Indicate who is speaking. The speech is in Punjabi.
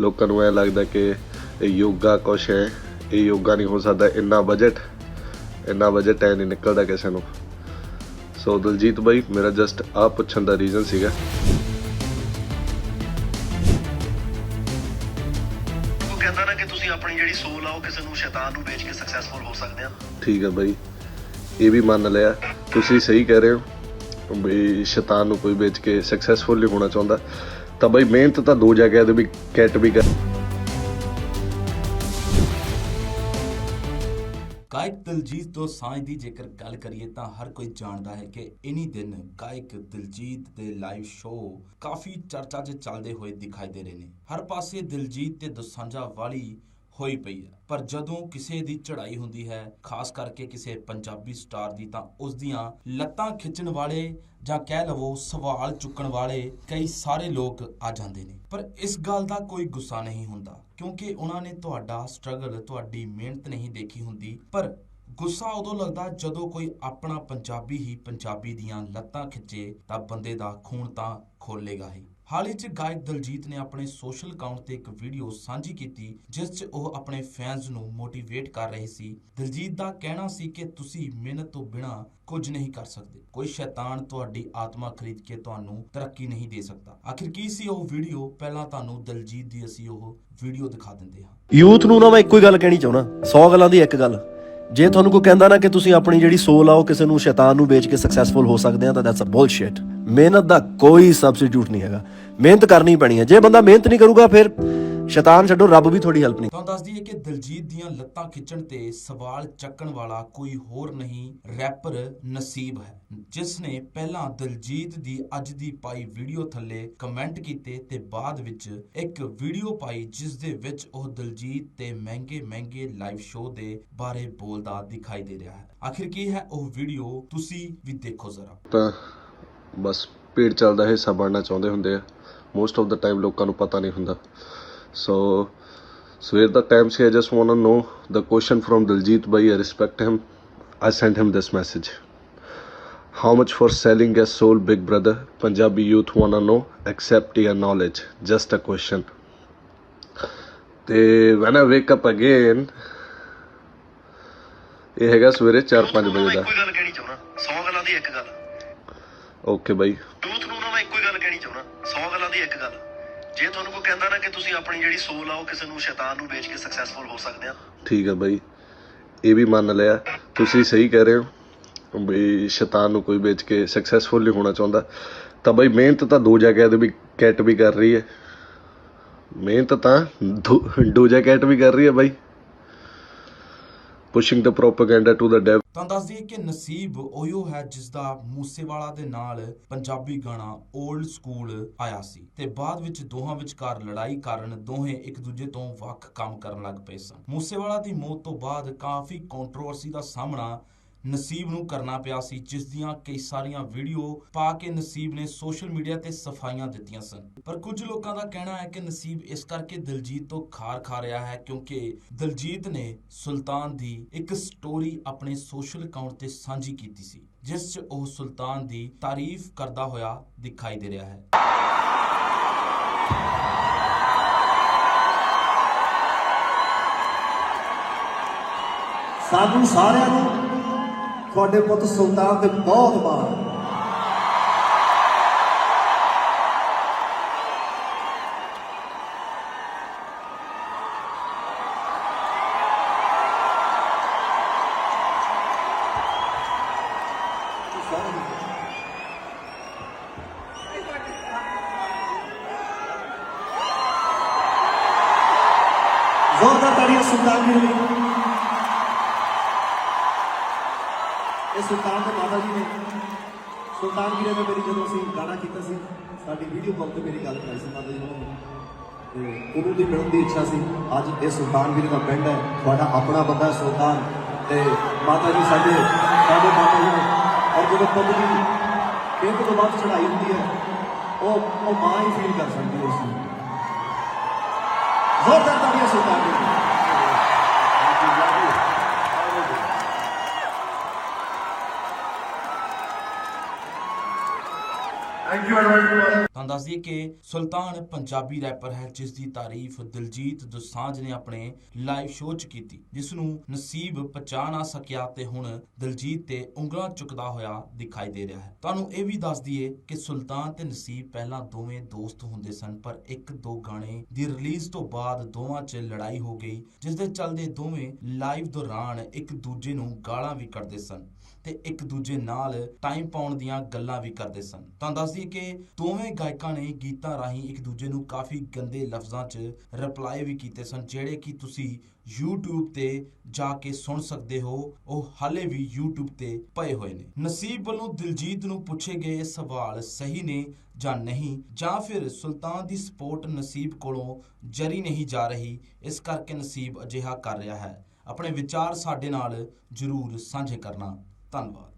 Speaker 1: ਲੋਕਾਂ ਨੂੰ ਐ ਲੱਗਦਾ ਕਿ ਇਹ ਯੋਗਾ ਕੁਛ ਹੈ ਇਹ ਯੋਗਾ ਨਹੀਂ ਹੋ ਸਕਦਾ ਇੰਨਾ ਬਜਟ ਇੰਨਾ ਬਜਟ ਐ ਨਹੀਂ ਨਿਕਲਦਾ ਕਿਸੇ ਨੂੰ। ਸੋ ਦਲਜੀਤ ਬਾਈ ਮੇਰਾ ਜਸਟ ਆ ਪੁੱਛਣ ਦਾ ਰੀਜ਼ਨ ਸੀਗਾ।
Speaker 2: ਉਹ ਕਹਿੰਦਾ ਨਾ ਕਿ ਤੁਸੀਂ ਆਪਣੀ ਜਿਹੜੀ ਸੋਲ ਆ ਉਹ ਕਿਸੇ ਨੂੰ ਸ਼ੈਤਾਨ ਨੂੰ ਵੇਚ ਕੇ ਸਕਸੈਸਫੁਲ ਹੋ ਸਕਦੇ ਆ।
Speaker 1: ਠੀਕ ਹੈ ਬਾਈ। ਇਹ ਵੀ ਮੰਨ ਲਿਆ। ਤੁਸੀਂ ਸਹੀ ਕਹਿ ਰਹੇ ਹੋ ਵੀ ਸ਼ੈਤਾਨ ਨੂੰ ਕੋਈ ਵੇਚ ਕੇ ਸਕਸੈਸਫੁਲ ਨਹੀਂ ਹੋਣਾ ਚਾਹੁੰਦਾ। ਤਾਂ ਬਾਈ ਮਿਹਨਤ ਤਾਂ ਦੋ ਜਗ੍ਹਾ ਤੇ ਵੀ ਕੈਟ ਵੀ ਕਰ
Speaker 3: ਗਾਇਕ ਦਿਲਜੀਤ ਦੋਸਾਂਝ ਦੀ ਜੇਕਰ ਗੱਲ ਕਰੀਏ ਤਾਂ ਹਰ ਕੋਈ ਜਾਣਦਾ ਹੈ ਕਿ ਇਨੀ ਦਿਨ ਗਾਇਕ ਦਿਲਜੀਤ ਦੇ ਲਾਈਵ ਸ਼ੋਅ ਕਾਫੀ ਚਰਚਾ 'ਚ ਚੱਲਦੇ ਹੋਏ ਦਿਖਾਈ ਦੇ ਰਹੇ ਨੇ। ਹਰ ਪਾਸੇ ਦਿਲਜੀਤ ਤੇ ਦੋਸਾਂਝਾ ਵਾਲੀ ਹੋਈ ਪਈ ਹੈ। ਪਰ ਜਦੋਂ ਕਿਸੇ ਦੀ ਚੜ੍ਹਾਈ ਹੁੰਦੀ ਹੈ, ਖਾਸ ਕਰਕੇ ਕਿਸੇ ਪੰਜਾਬੀ ਸਟਾਰ ਦੀ, ਤਾਂ ਉਸ ਦੀਆਂ ਲੱਤਾਂ ਖਿੱਚਣ ਵਾਲੇ ਜਾਂ ਕਹਿ ਲਵੋ ਸਵਾਲ ਚੁੱਕਣ ਵਾਲੇ ਕਈ ਸਾਰੇ ਲੋਕ ਆ ਜਾਂਦੇ ਨੇ। ਪਰ ਇਸ ਗੱਲ ਦਾ ਕੋਈ ਗੁੱਸਾ ਨਹੀਂ ਹੁੰਦਾ, ਕਿਉਂਕਿ ਉਹਨਾਂ ਨੇ ਤੁਹਾਡਾ ਸਟਰਗਲ ਤੁਹਾਡੀ ਮਿਹਨਤ ਨਹੀਂ ਦੇਖੀ ਹੁੰਦੀ। ਪਰ ਗੁੱਸਾ ਉਦੋਂ ਲੱਗਦਾ ਜਦੋਂ ਕੋਈ ਆਪਣਾ ਪੰਜਾਬੀ ਹੀ ਪੰਜਾਬੀ ਦੀਆਂ ਲੱਤਾਂ ਖਿੱਚੇ, ਤਾਂ ਬੰਦੇ ਦਾ ਖੂਨ ਤਾਂ ਖੋਲੇਗਾ ਹੀ। ਹਾਲ ਹੀ 'ਚ ਗਾਇਕ ਦਲਜੀਤ ਨੇ ਆਪਣੇ ਸੋਸ਼ਲ ਅਕਾਊਂਟ ਤੇ ਇੱਕ ਵੀਡੀਓ ਸਾਂਝੀ ਕੀਤੀ, ਜਿਸ 'ਚ ਉਹ ਆਪਣੇ ਫੈਨਸ ਨੂੰ ਮੋਟੀਵੇਟ ਕਰ ਰਹੇ ਸੀ। ਦਲਜੀਤ ਦਾ ਕਹਿਣਾ ਸੀ ਕਿ ਤੁਸੀਂ ਮਿਹਨਤ ਤੋਂ ਬਿਨਾ ਕੁਝ ਨਹੀਂ ਕਰ ਸਕਦੇ। ਕੋਈ ਸ਼ੈਤਾਨ ਤੁਹਾਡੀ ਆਤਮਾ ਖਰੀਦ ਕੇ ਤੁਹਾਨੂੰ ਤਰੱਕੀ ਨਹੀਂ ਦੇ ਸਕਦਾ। ਆਖਿਰ ਕੀ ਸੀ ਉਹ ਵੀਡੀਓ? ਪਹਿਲਾਂ ਤੁਹਾਨੂੰ ਦਲਜੀਤ ਦੀ ਅਸੀਂ ਉਹ ਵੀਡੀਓ ਦਿਖਾ ਦਿੰਦੇ ਹਾਂ।
Speaker 4: ਯੂਥ ਨੂੰ ਨਾ ਮੈਂ ਇੱਕੋ ਹੀ ਗੱਲ ਕਹਿਣੀ ਚਾਹੁੰਦਾ। 100 ਗੱਲਾਂ ਦੀ ਇੱਕ ਗੱਲ। ਜੇ ਤੁਹਾਨੂੰ ਕੋਈ ਕਹਿੰਦਾ ਨਾ ਕਿ ਤੁਸੀਂ ਆਪਣੀ ਜਿਹੜੀ ਸੋਲ ਆ, ਉਹ ਕਿਸੇ ਨੂੰ ਸ਼ੈਤਾਨ ਨੂੰ ਵੇਚ ਕੇ ਸਕਸੈਸਫੁਲ ਹੋ ਸਕਦੇ ਆ, ਤਾਂ ਦੈਟਸ ਅ ਬੁਲਸ਼ਿਟ ਮਿਹਨਤ ਦਾ ਕੋਈ ਸਬਸਟੀਟਿਊਟ ਨਹੀਂ ਹੈਗਾ। ਮਿਹਨਤ ਕਰਨੀ ਪੈਣੀ ਹੈ। ਜੇ ਬੰਦਾ ਮਿਹਨਤ ਨਹੀਂ ਕਰੂਗਾ ਫਿਰ ਸ਼ੈਤਾਨ ਛੱਡੋ ਰੱਬ ਵੀ ਤੁਹਾਡੀ ਹੈਲਪ ਨਹੀਂ।
Speaker 3: ਤੁਹਾਨੂੰ ਦੱਸ ਦਈਏ ਕਿ ਦਿਲਜੀਤ ਦੀਆਂ ਲੱਤਾਂ ਖਿੱਚਣ ਤੇ ਸਵਾਲ ਚੱਕਣ ਵਾਲਾ ਕੋਈ ਹੋਰ ਨਹੀਂ ਰੈਪਰ ਨਸੀਬ ਹੈ। ਜਿਸ ਨੇ ਪਹਿਲਾਂ ਦਿਲਜੀਤ ਦੀ ਅੱਜ ਦੀ ਪਾਈ ਵੀਡੀਓ ਥੱਲੇ ਕਮੈਂਟ ਕੀਤੇ ਤੇ ਬਾਅਦ ਵਿੱਚ ਇੱਕ ਵੀਡੀਓ ਪਾਈ ਜਿਸ ਦੇ ਵਿੱਚ ਉਹ ਦਿਲਜੀਤ ਤੇ ਮਹਿੰਗੇ ਮਹਿੰਗੇ ਲਾਈਵ ਸ਼ੋਅ ਦੇ ਬਾਰੇ ਬੋਲਦਾ ਦਿਖਾਈ ਦੇ ਰਿਹਾ ਹੈ। ਆਖਿਰ ਕੀ ਹੈ ਉਹ ਵੀਡੀਓ ਤੁਸੀਂ ਵੀ ਦੇਖੋ ਜ਼ਰਾ।
Speaker 1: ਤਾਂ ਬਸ ਭੀੜ ਚੱਲਦਾ ਹਿੱਸਾ ਬਣਨਾ ਚਾਹੁੰਦੇ ਹੁੰਦੇ ਆ ਮੋਸਟ ਆਫ ਦਾ ਟਾਈਮ ਲੋਕਾਂ ਨੂੰ ਪਤਾ ਨਹੀਂ ਹੁੰਦਾ ਸੋ ਸਵੇਰ ਦਾ time C I just want to know the question from Diljit by I respect him I send him this message How much for selling a soul, big brother? Punjabi youth wanna know. Accept your knowledge. Just a question. ਤੇ when I wake up again ਇਹ ਹੈਗਾ ਸਵੇਰੇ 4-5 ਵਜੇ ਦਾ
Speaker 2: ਇੱਕੋ ਗੱਲ ਕਹਿਣੀ ਚਾਹੁੰਦਾ 100 ਗੱਲਾਂ ਦੀ ਇੱਕ ਗੱਲ
Speaker 1: ਓਕੇ ਬਾਈ।
Speaker 2: ਯੂਥ ਨੂੰ ਨਾ ਮੈਂ ਇੱਕੋ ਹੀ ਗੱਲ ਕਹਿਣੀ ਚਾਹੁੰਦਾ। 100 ਗੱਲਾਂ ਦੀ ਇੱਕ ਗੱਲ। ਜੇ ਤੁਹਾਨੂੰ ਕੋਈ ਕਹਿੰਦਾ ਨਾ ਕਿ ਤੁਸੀਂ ਆਪਣੀ ਜਿਹੜੀ ਸੋਲ ਆ ਉਹ ਕਿਸੇ ਨੂੰ ਸ਼ੈਤਾਨ ਨੂੰ ਵੇਚ ਕੇ ਸਕਸੈਸਫੁਲ ਹੋ ਸਕਦੇ ਆ।
Speaker 1: ਠੀਕ ਹੈ ਬਾਈ। ਇਹ ਵੀ ਮੰਨ ਲਿਆ। ਤੁਸੀਂ ਸਹੀ ਕਹਿ ਰਹੇ ਹੋ ਵੀ ਸ਼ੈਤਾਨ ਨੂੰ ਕੋਈ ਵੇਚ ਕੇ ਸਕਸੈਸਫੁਲ ਨਹੀਂ ਹੋਣਾ ਚਾਹੁੰਦਾ। ਤਾਂ ਬਾਈ ਮਿਹਨਤ ਤਾਂ ਦੋ ਜਗ੍ਹਾ ਤੇ ਵੀ ਕੈਟ ਵੀ ਕਰ ਰਹੀ ਹੈ। ਮਿਹਨਤ ਤਾਂ ਦੋ- ਦੂਜਾ ਕੈਟ ਵੀ ਕਰ ਰਹੀ ਹੈ ਬਾਈ। ਪੁਸ਼ਿੰਗ ਦ ਪ੍ਰੋਪਗੈਂਡਾ ਟੂ ਦ
Speaker 3: ਤਾਂ ਦੱਸ ਦਈਏ ਕਿ ਨਸੀਬ ਉਹੋ ਹੈ ਜਿਸ ਦਾ ਮੂਸੇਵਾਲਾ ਦੇ ਨਾਲ ਪੰਜਾਬੀ ਗਾਣਾ 올ਡ ਸਕੂਲ ਆਇਆ ਸੀ ਤੇ ਬਾਅਦ ਵਿੱਚ ਦੋਹਾਂ ਵਿਚਕਾਰ ਲੜਾਈ ਕਾਰਨ ਦੋਹੇ ਇੱਕ ਦੂਜੇ ਤੋਂ ਵੱਖ ਕੰਮ ਕਰਨ ਲੱਗ ਪਏ ਸਨ। ਮੂਸੇਵਾਲਾ ਦੀ ਮੌਤ ਤੋਂ ਬਾਅਦ ਕਾਫੀ ਕੰਟਰੋਵਰਸੀ ਦਾ ਸਾਹਮਣਾ ਨਸੀਬ ਨੂੰ ਕਰਨਾ ਪਿਆ ਸੀ, ਜਿਸ ਦੀਆਂ ਕਈ ਸਾਰੀਆਂ ਵੀਡੀਓ ਪਾ ਕੇ ਨਸੀਬ ਨੇ ਸੋਸ਼ਲ ਮੀਡੀਆ ਤੇ ਸਫਾਈਆਂ ਦਿੱਤੀਆਂ ਸਨ। ਪਰ ਕੁਝ ਲੋਕਾਂ ਦਾ ਕਹਿਣਾ ਹੈ ਕਿ ਨਸੀਬ ਇਸ ਕਰਕੇ ਦਿਲਜੀਤ ਤੋਂ ਖਾਰ ਖਾ ਰਿਹਾ ਹੈ ਕਿਉਂਕਿ ਦਿਲਜੀਤ ਨੇ ਸੁਲਤਾਨ ਦੀ ਇੱਕ ਸਟੋਰੀ ਆਪਣੇ ਸੋਸ਼ਲ ਅਕਾਊਂਟ ਤੇ ਸਾਂਝੀ ਕੀਤੀ ਸੀ, ਜਿਸ 'ਚ ਉਹ ਸੁਲਤਾਨ ਦੀ ਤਾਰੀਫ ਕਰਦਾ ਹੋਇਆ ਦਿਖਾਈ ਦੇ ਰਿਹਾ ਹੈ।
Speaker 5: ਸਾਨੂੰ ਸਾਰਿਆਂ ਨੂੰ ਤੁਹਾਡੇ ਪੁੱਤ ਸੁਲਤਾਨ ਤੇ ਬਹੁਤ ਮਾਣ ਹੈ। ਜ਼ੋਰਦਾਰ ਤਾੜੀਆਂ ਸੁਲਤਾਨ ਜੀ ਸੁਲਤਾਨ ਦੇ ਮਾਤਾ ਜੀ ਨੇ, ਸੁਲਤਾਨ ਵੀਰੇ ਨੇ ਮੇਰੀ ਜਦੋਂ ਅਸੀਂ ਗਾਣਾ ਕੀਤਾ ਸੀ, ਸਾਡੀ ਵੀਡੀਓ ਕਾਲ ਤੇ ਮੇਰੀ ਗੱਲ ਕਰਾਈ ਸੀ ਮਾਤਾ ਜੀ ਨੂੰ। ਤੇ ਉਹਨੂੰ ਦੀ ਮਿਲਣ ਦੀ ਇੱਛਾ ਸੀ। ਅੱਜ ਇਹ ਸੁਲਤਾਨ ਵੀਰੇ ਦਾ ਪਿੰਡ ਹੈ, ਤੁਹਾਡਾ ਆਪਣਾ ਬੰਦਾ ਸੁਲਤਾਨ। ਤੇ ਮਾਤਾ ਜੀ ਸਾਡੇ ਸਾਡੇ ਮਾਤਾ ਜੀ ਨੇ, ਔਰ ਜਦੋਂ ਪੁੱਤ ਦੀ ਕਿੰਨ ਤੋਂ ਬਾਅਦ ਚੜਾਈ ਹੁੰਦੀ ਹੈ, ਉਹ ਉਹ ਮਾਂ ਹੀ ਫੀਲ ਕਰ ਸਕਦੀ ਹੈ ਉਸ ਨੂੰ। ਜ਼ੋਰਦਾਰ ਤਾੜੀਆਂ ਸੁਲਤਾਨ ਜੀ ਲਈ।
Speaker 3: ਕਿ ਸੁਲਤਾਨ ਪੰਜਾਬੀ ਰੈਪਰ ਹੈ ਜਿਸ ਦੀ ਤਾਰੀਫ ਦਿਲਜੀਤ ਦੋਸਾਂਝ ਨੇ ਆਪਣੇ ਲਾਈਵ ਸ਼ੋਅ 'ਚ ਕੀਤੀ ਜਿਸ ਨੂੰ ਨਸੀਬ ਪਛਾਣ ਨਾ ਸਕਿਆ ਤੇ ਹੁਣ ਦਿਲਜੀਤ ਤੇ ਉਂਗਲਾਂ ਚੁੱਕਦਾ ਹੋਇਆ ਦਿਖਾਈ ਦੇ ਰਿਹਾ ਹੈ ਤੁਹਾਨੂੰ ਇਹ ਵੀ ਦੱਸ ਦਈਏ ਕਿ ਸੁਲਤਾਨ ਤੇ ਨਸੀਬ ਪਹਿਲਾਂ ਦੋਵੇਂ ਦੋਸਤ ਹੁੰਦੇ ਸਨ, ਪਰ ਇੱਕ ਦੋ ਗਾਣੇ ਦੀ ਰਿਲੀਜ਼ ਤੋਂ ਬਾਅਦ ਦੋਵਾਂ 'ਚ ਲੜਾਈ ਹੋ ਗਈ ਜਿਸ ਦੇ ਚੱਲਦੇ ਦੋਵੇਂ ਲਾਈਵ ਦੌਰਾਨ ਇੱਕ ਦੂਜੇ ਨੂੰ ਗਾਲਾਂ ਵੀ ਕੱਢਦੇ ਸਨ ਤੇ ਇੱਕ ਦੂਜੇ ਨਾਲ ਟਾਈਮ ਪਾਉਣ ਦੀਆਂ ਗੱਲਾਂ ਵੀ ਕਰਦੇ ਸਨ ਤਾਂ ਦੱਸਦੀ ਕਿ ਦੋਵੇਂ ਗਾਇਕਾਂ ਨੇ ਗੀਤਾਂ ਰਾਹੀਂ ਇੱਕ ਦੂਜੇ ਨੂੰ ਕਾਫੀ ਗੰਦੇ ਲਫ਼ਜ਼ਾਂ 'ਚ ਰਿਪਲਾਈ ਵੀ ਕੀਤੇ ਸਨ, ਜਿਹੜੇ ਕਿ ਤੁਸੀਂ YouTube ਤੇ ਜਾ ਕੇ ਸੁਣ ਸਕਦੇ ਹੋ। ਉਹ ਹਾਲੇ ਵੀ YouTube ਤੇ ਪਏ ਹੋਏ ਨੇ। ਨਸੀਬ ਵੱਲੋਂ ਦਿਲਜੀਤ ਨੂੰ ਪੁੱਛੇ ਗਏ ਸਵਾਲ ਸਹੀ ਨੇ ਜਾਂ ਨਹੀਂ, ਜਾਂ ਫਿਰ ਸੁਲਤਾਨ ਦੀ ਸਪੋਰਟ ਨਸੀਬ ਕੋਲੋਂ ਜਰੀ ਨਹੀਂ ਜਾ ਰਹੀ, ਇਸ ਕਰਕੇ ਨਸੀਬ ਅਜਿਹਾ ਕਰ ਰਿਹਾ ਹੈ। ਆਪਣੇ ਵਿਚਾਰ ਸਾਡੇ ਨਾਲ ਜਰੂਰ ਸਾਂਝੇ ਕਰਨਾ। ਧੰਨਵਾਦ।